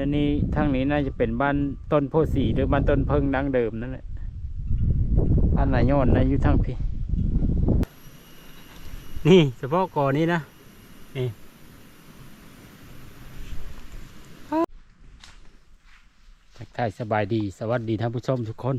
นั่นนี่ทางนี้น่าจะเป็นบ้านต้นโพธิ์สีหรือบ้านต้นเพิงดังเดิมนั่นแหละบ้านนายโยนนะอยู่ทางพี่ นี่เฉพาะก่อนี้นะ นี่ทักทายสบายดี สวัสดีท่านผู้ชมทุกคน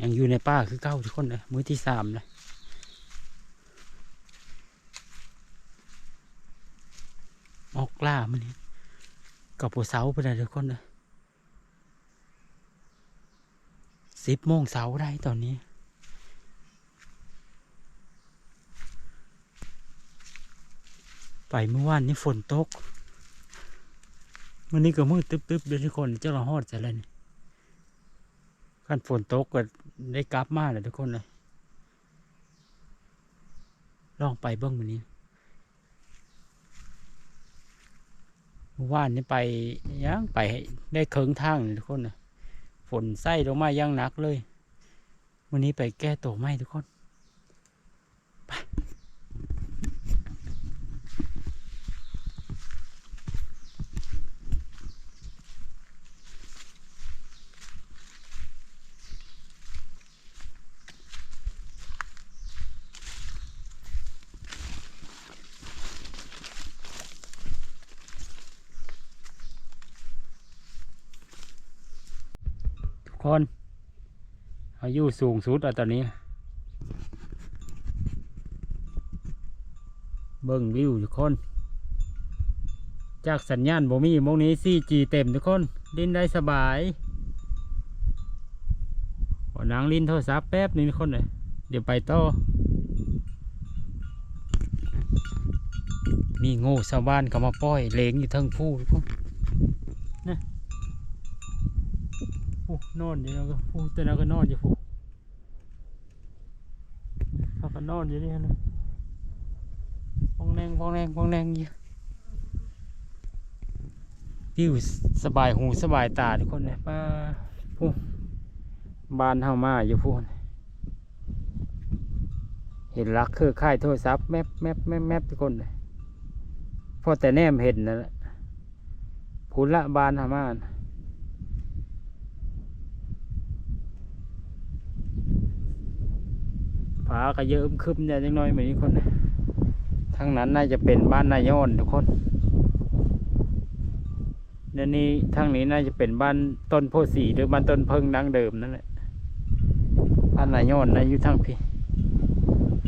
ยังอยู่ในป่าคือเก้าทุกคนเลยมื้อที่สามเลย ออกล่ามันนี่กับปัวเสาไปเลยทุกคนเลยสิบโมงเสาได้ตอนนี้ ไปเมื่อวานนี้ฝนตกวันนี้ก็มืดตึ๊บๆเลยทุกคนเจ้าละฮอดจะแล้วนี่ขั้นฝนตกก็ได้กลับมาเลยทุกคนเลยลองไปเบิ้งวันนี้เมื่อ ว่านนี้ไปยังไปได้เคิงทางเลยทุกคนเลยฝนไส้ลงมายังหนักเลย วันนี้ไปแก้ตัวไม่ทุกคนไป คนอายุสูงสุดแล้วตอนนี้ เบิ่งวิวทุกคน จากสัญญาณบ่มีโมงนี้ 4G เต็มทุกคนลินได้สบายขอนางลิ้นโทรศัพท์แป๊บนึงทุกคนเลยเดี๋ยวไปต่อ มีโง่ชาวบ้านเขามาปล่อยเลงอยู่ทั้งผู้ทุกคน ผู้นอนอยู่แล้วก็ผู้แต่แล้วก็นอนอยู่ผู้เขาก็นอนอยู่นี่นะฟองแรงฟองแรงฟองแรงอยู่วิวสบายหูสบายตาทุกคนเลยป้าผู้บ้านเฮามาอยู่ผู้น่เห็นรักคือค่ายโทรศัพท์แมปแมปแมปแมปทุกคนเลยพอแต่แนมเห็นนั่นแหละพูนละบ้านเฮามานะฝาก็เยอะอึมครึมเนี่ยจังน้อยเหมือนนี้คนนะทางนั้นน่าจะเป็นบ้านนายโยนทุกคนเดี๋ยวนี้ทางนี้น่าจะเป็นบ้านต้นโพธิ์สีหรือบ้านต้นเพิงดังเดิมนั่นแหละ บ้านนายโยนนะอยู่ทางพี่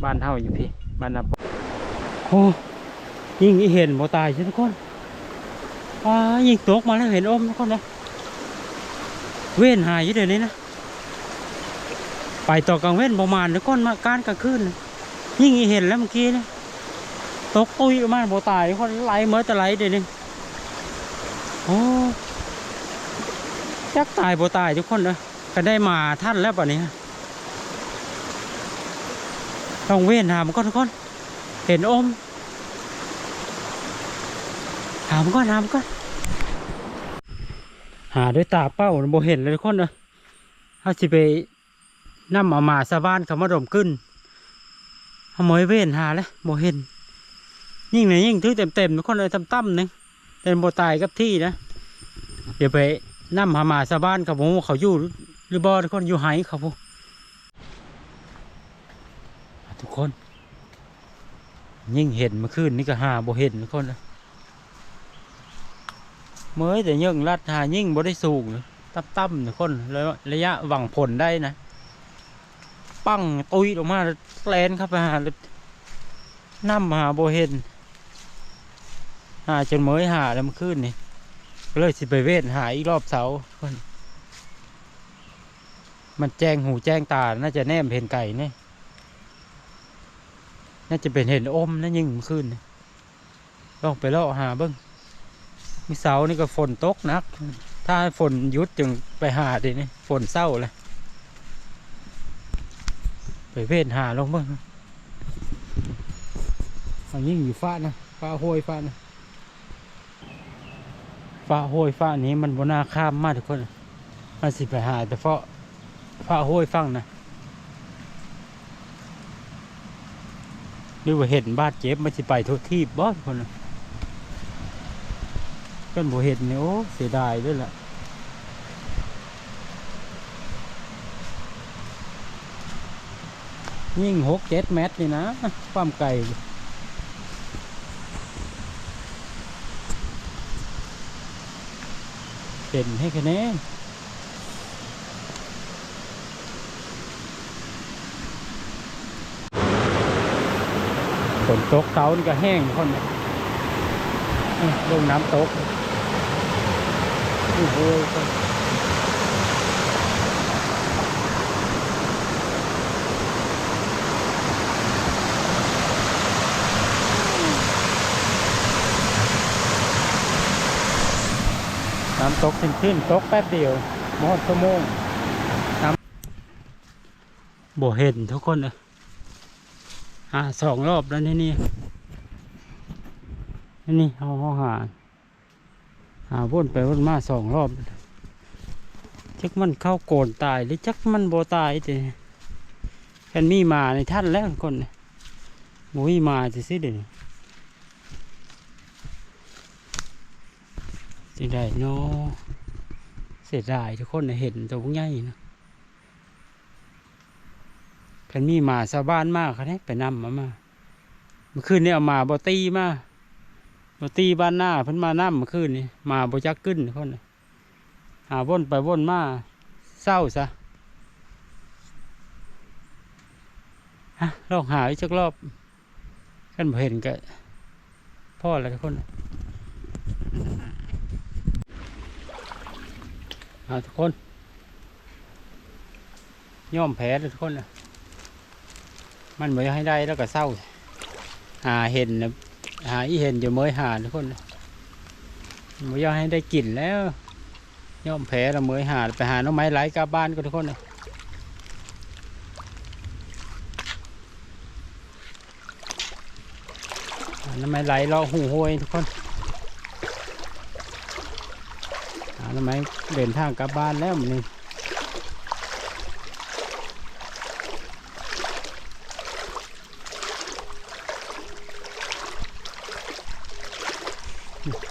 บ้านเฮาอยู่พี่ บ้านนับโอ้ยิ่งเห็นบ่ตายใช่ทุกคนว้ายิงตกมาแล้วเห็นอมทุกคนนะเว้นหายอยู่เดี๋ยวนี้นะ ไปต่อกลางเว้นประมาณแล้วก้อนมาการกลางคืนน่ะยิ่งเห็นแล้วเมื่อกี้นะตกตุยมาโบตายคนไหลเมื่อแต่ไหลเดี๋ยวนี้โอ้จักตายโบตายทุกคนเลยก็ได้มาท่านแล้วป่ะนี้ต้องเว้นหามก็ทุกคน เห็นอมหามนก็หามนก็หาด้วยตาเป้าโบเห็นเลยทุกคนเลยถ้าสิไป น้ำเอามาสะบ้านเขามาดมขึ้นขโมยเว้นหาเลยบ่เห็น ยิ่งไหนยิ่งถือเต็มเต็มๆทุกคนเลยตั้มๆหนึงเป็นโบตายกับที่นะ เดี๋ยวไปน้ำหามาสะบ้านเขาผมเขาอยู่หรือบ่ทุกคนอยู่ไหเขาพวกทุกคน ยิ่งเห็นเมื่อคืนนี่ก็หาบ่เห็นทุกคนนะเมื่อแต่ยิ่งลัดหายิ่งบ่ได้สูงเลยตั้มๆทุกคนระยะหวังผลได้นะ ปั้งตุยออกมาแลนเข้าไปหาเลยน้ำหาโบเห็นหาจนเมยหาแล้วมันขึ้นนี่เลยสิไปเวทหาอีกรอบเสาคนมันแจ้งหูแจ้งตา น่าจะแนมเห็นไก่เนี่ยน่าจะเป็นเห็นอมนะยิ่งขึ้นลองไปเลาะหาเบิ้งมีเสานี่ก็ฝนตกนัก ถ้าฝนยุดจึงไปหาดินี่ฝนเศร้าเลย ไปเวทหาลงบ้างอันยิ่งอยู่ฟ้านะฟ้าห้วยฟ้านะฟ้าห้วยฟ้านี้มันบนนาข้ามมากทุกคนมันสิไปหาแต่เพราฟ้าห้วยฟังนะหรือว่าเห็นบาดเจ็บมันสิไปทุกที่บ่ทุกคนนะกันบ่เห็นเนี่ยโอ้เสียดายด้วยแหละ ยิ่งหกเจ็ดเมตรนี่นะ ความไกลเป็นให้คะแนนฝนตกเขานี่ก็แห้งคนน่ะอื้อลงน้ำตก โอ้โห น้ำตกขึ้นๆตกแป๊บเดียวหมดชั่วโมงน้ำบ่เห็นทุกคนเลยหาสองรอบแล้วนี่นี่นี่เอาเขาหาหาวนไปวนมาสองรอบจักมันเข้าโกนตายหรือจักมันโบตายแต่แค่นมีมาในท่านแล้วคนน่ะบ่มีมาจะสิเดี๋ยว สิได้เนาะเสียดายทุกคนเห็นตัวพวกใหญ่นะค่นมีหมาชาวบ้านมากเขาเนี่ยไปนำมามาเมื่อคืนนี้เอามาบอตีมามาตีบ้านหน้าเพิ่นมาน้ำเมื่อคืนนี่มาบ่จักขึ้นคนน่ะหาวนไปว่นมาเศร้าซะฮะลองหาอีกจักรอบกันเห็นก็พ่อแล้วทุกคน เอาทุกคนย่อมแพ้เลทุกคนนะมันบ่ยให้ได้แล้วก็เศร้า หาเห็นนะหาอีเห็นอยู่เมื่อยหาทุกคนไม่ยอให้ได้กลิ่นแล้วย่อมแพ้เราเมื่อยหาไปหาน้องไม้ไหลกลับบ้านก็ทุกคนเลยหาหน้องไม้ไหลรอหูห้วยทุกคน ทำไมเดินทางกลับบ้านแล้วมันนี่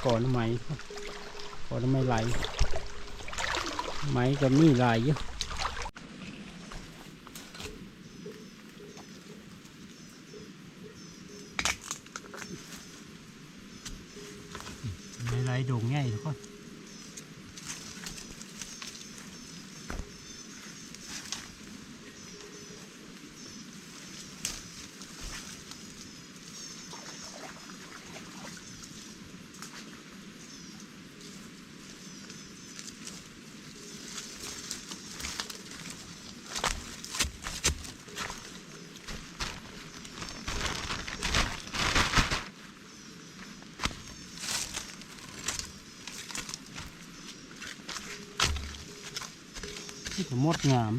ก่อนหน้องไม้ก่อนไม้ไหลไม้ก็มีหลายอยู่ นี่ก็มดงาม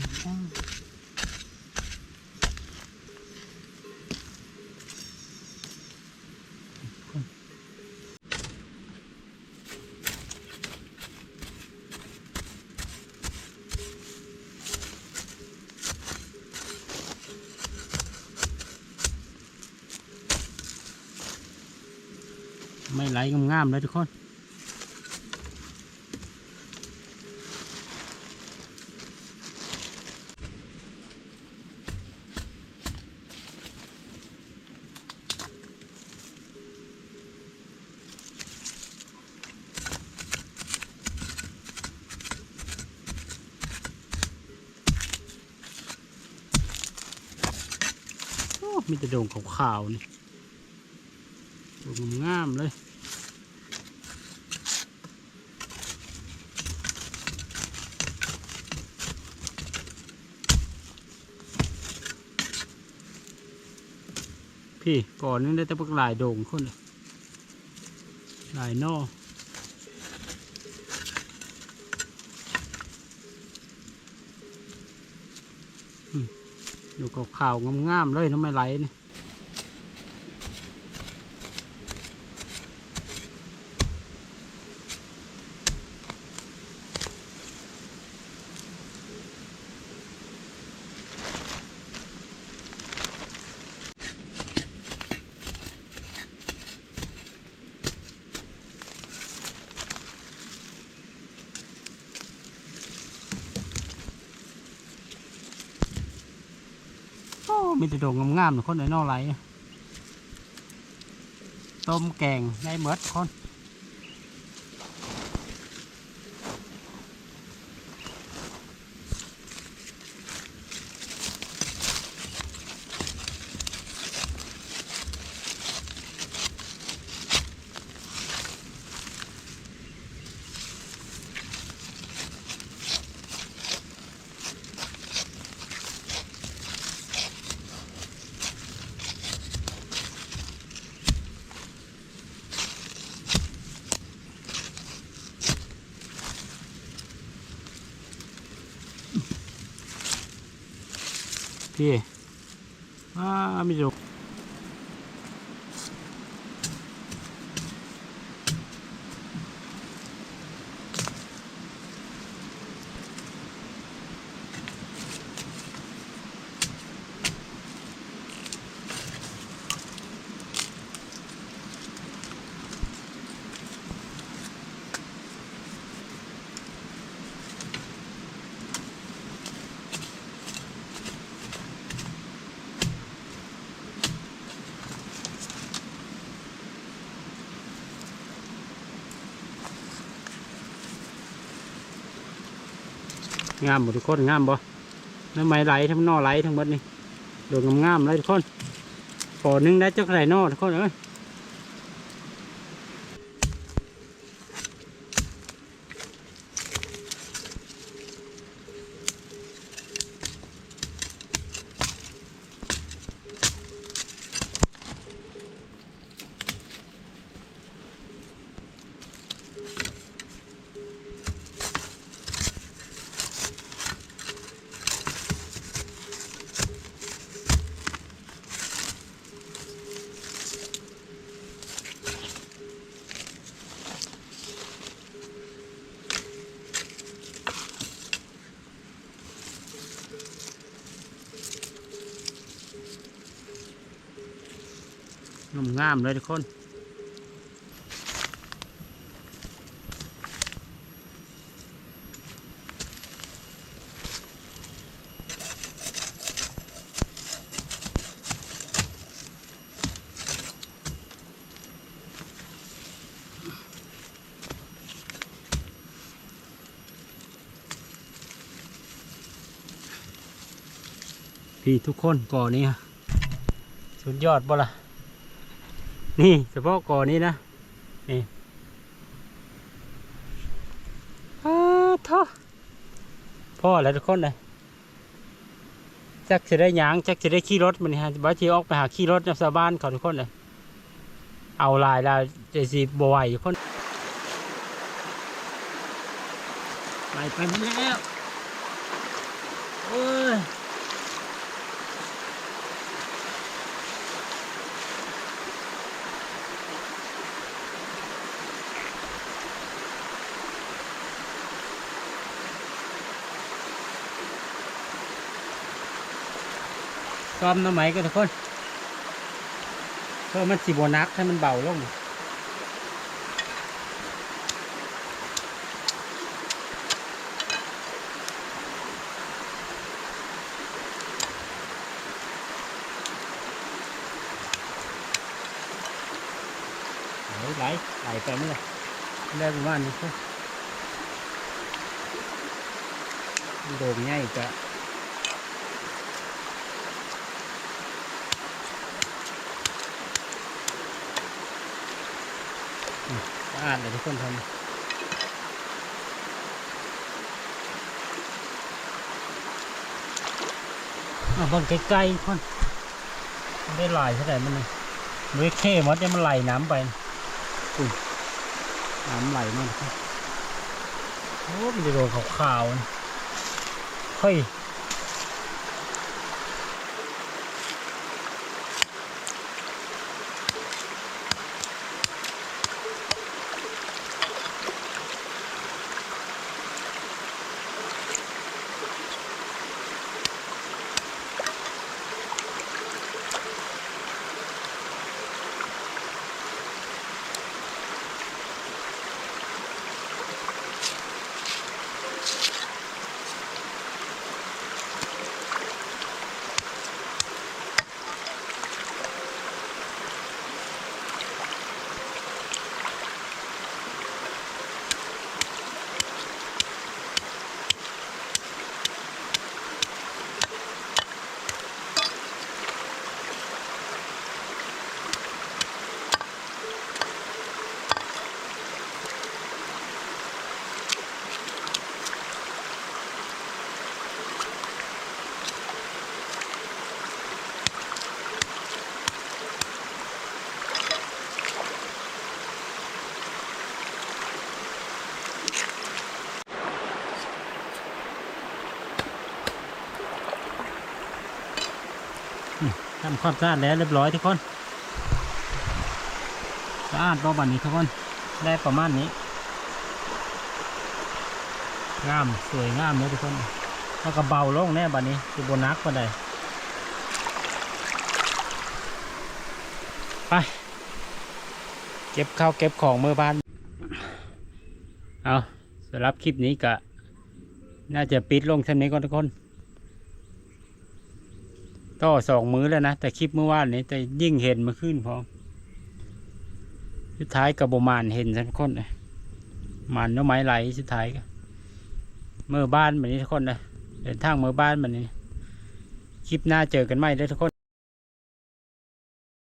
ไม่ไหลงามๆเลยทุกคน มีแต่โด่งขาวๆนี่โด่งงามเลยพี่ก่อนนี่ได้แต่พวกลายโด่งคนเลยลายนอ อยู่กับข่าวงามๆเลยทำไมไหลนี่ มีแต่โด่งงามๆคนในนอกไรต้มแกงได้เมดคนพี่ อ่า งามหมดทุกคนงามบ่น้ำไม้ไหลทั้งนอไหลทั้งหมดนี่โดดงงามๆเลยทุกคนปอนึงได้เจ้าไหลนอทุกคนเอ้ย งามเลยทุกคนพี่ทุกคนก่อนนี้สุดยอดบ่ล่ะ นี่เฉพาะก่อนี้นะ นี่อ้าท่อพ่อแล้วทุกคนเลยจักจะได้ยางจักจะได้ขี่รถมันฮะบ้าทีออกไปหาขี่รถในชาวบ้านเขาทุกคนเลยเอาลายลายเจสีบไหวทุกคนไปไปหมดแล้วโอ้ย ซ้อมน้ำไหมกันทุกคนเพื่อมันสีบนักให้มันเบาลงไหลไหลไหลไปมั้งเลยได้ประมาณนี้ครับโดมง่ายจ้ะ อาดเลยทุกคนทำเอาบังใกล้ๆคนมันได้หลายเท่าไหร่มันเลยเมื่อเข้มดเนี่ยมันไหลน้ำไปอุ้ยน้ำไหลมากโอ้มันจะโดนขาวๆเฮ้ย ทำความสะอาดแล้วเรียบร้อยทุกคนสะอาดบ่บันนี้ทุกคนได้ประมาณนี้งามสวยงามเลยทุกคนแล้วก็เบาลงแน่บัดนี้คือโบนักก็ไดไปเก็บข้าวเก็บของมือบ้านเอาสำหรับคลิปนี้กะน่าจะปิดลงเท่านี้ก่อนทุกคน ต่อสองมือแล้วนะ แต่คลิปเมื่อวานนี้แต่ยิ่งเห็นมาขึ้นพอสุดท้ายกระบมานเห็นสักคนเลยมันน้ไม้ไหลสุดท้ายก็เมื่อบ้านแบบนี้ทุกคนเลยเดินทางเมื่อบ้านแบบนี้ คลิปหน้าเจอกันไหมทุกคน